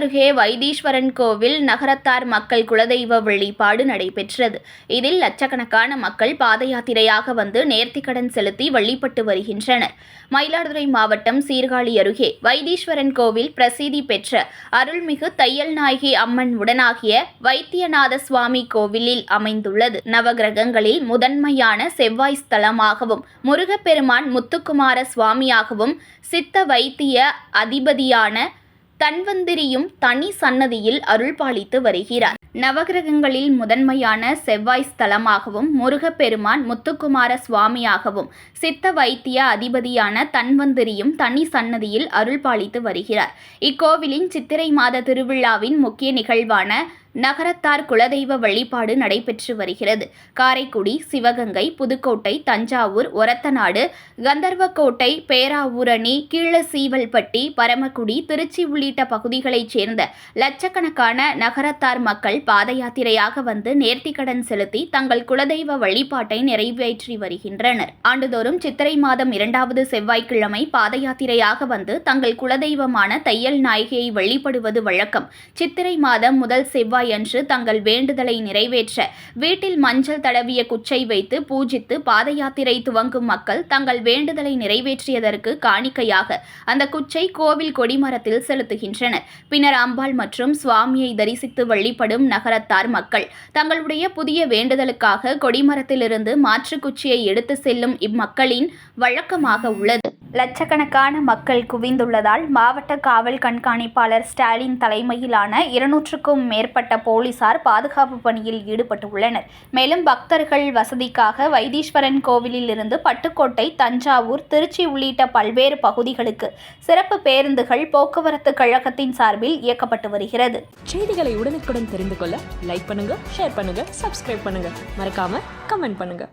அருகே வைத்தீஸ்வரன் கோவில் நகரத்தார் மக்கள் குலதெய்வ வழிபாடு நடைபெற்றது. இதில் லட்சக்கணக்கான மக்கள் பாத யாத்திரையாக வந்து நேர்த்திக்கடன் செலுத்தி வழிபட்டு வருகின்றனர். மயிலாடுதுறை மாவட்டம் சீர்காழி அருகே வைத்தீஸ்வரன் கோவில் பிரசித்தி பெற்ற அருள்மிகு தையல் நாயகி அம்மன் உடனாகிய வைத்தியநாத சுவாமி கோவிலில் அமைந்துள்ளது. நவகிரகங்களில் முதன்மையான செவ்வாய் ஸ்தலமாகவும் முருகப்பெருமான் முத்துக்குமார சுவாமியாகவும் சித்த வைத்திய அதிபதியான தன்வந்திரியும் தனி சன்னதியில் அருள்பாலித்து வருகிறார். நவகிரகங்களில் முதன்மையான செவ்வாய் ஸ்தலமாகவும் முருகப்பெருமான் முத்துக்குமார சுவாமியாகவும் சித்த வைத்திய அதிபதியான தன்வந்திரியும் தனி சன்னதியில் அருள்பாலித்து வருகிறார். இக்கோவிலின் சித்திரை மாத திருவிழாவின் முக்கிய நிகழ்வான நகரத்தார் குலதெய்வ வழிபாடு நடைபெற்று வருகிறது. காரைக்குடி சிவகங்கை புதுக்கோட்டை தஞ்சாவூர் ஒரத்தநாடு கந்தர்வக்கோட்டை பேராவூரணி கீழசீவல்பட்டி பரமக்குடி திருச்சி உள்ளிட்ட பகுதிகளைச் சேர்ந்த லட்சக்கணக்கான நகரத்தார் மக்கள் பாத யாத்திரையாக வந்து நேர்த்திக்கடன் செலுத்தி தங்கள் குலதெய்வ வழிபாட்டை நிறைவேற்றி வருகின்றனர். ஆண்டுதோறும் சித்திரை மாதம் இரண்டாவது செவ்வாய்க்கிழமை பாத யாத்திரையாக வந்து தங்கள் குலதெய்வமான தையல் நாயகியை வழிபடுவது வழக்கம். சித்திரை மாதம் முதல் செவ்வாய் அன்று தங்கள் வேண்டுதலை நிறைவேற்ற வீட்டில் மஞ்சள் தடவிய குச்சை வைத்து பூஜித்து பாத யாத்திரை துவங்கும் மக்கள் தங்கள் வேண்டுதலை நிறைவேற்றியதற்கு காணிக்கையாக அந்த குச்சை கோவில் கொடிமரத்தில் செலுத்துகின்றனர். பின்னர் அம்பாள் மற்றும் சுவாமியை தரிசித்து வழிபடும் நகரத்தார் மக்கள் தங்களுடைய புதிய வேண்டுதலுக்காக கொடிமரத்திலிருந்து மாற்று குச்சியை எடுத்து செல்லும் இம்மக்களின் வழக்கமாக உள்ளது. லட்சக்கணக்கான மக்கள் குவிந்துள்ளதால் மாவட்ட காவல் கண்காணிப்பாளர் ஸ்டாலின் தலைமையிலான இருநூற்றுக்கும் மேற்பட்ட போலீசார் பாதுகாப்பு பணியில் ஈடுபட்டுள்ளனர். மேலும் பக்தர்கள் வசதிக்காக வைத்தீஸ்வரன் கோவிலில் இருந்து பட்டுக்கோட்டை தஞ்சாவூர் திருச்சி உள்ளிட்ட பல்வேறு பகுதிகளுக்கு சிறப்பு பேருந்துகள் போக்குவரத்து கழகத்தின் சார்பில் இயக்கப்பட்டு வருகிறது. செய்திகளை உடனுக்குடன் தெரிந்து கொள்ள லைக் பண்ணுங்க ஷேர் பண்ணுங்க சப்ஸ்கிரைப் பண்ணுங்க. மறக்காம கமெண்ட் பண்ணுங்க.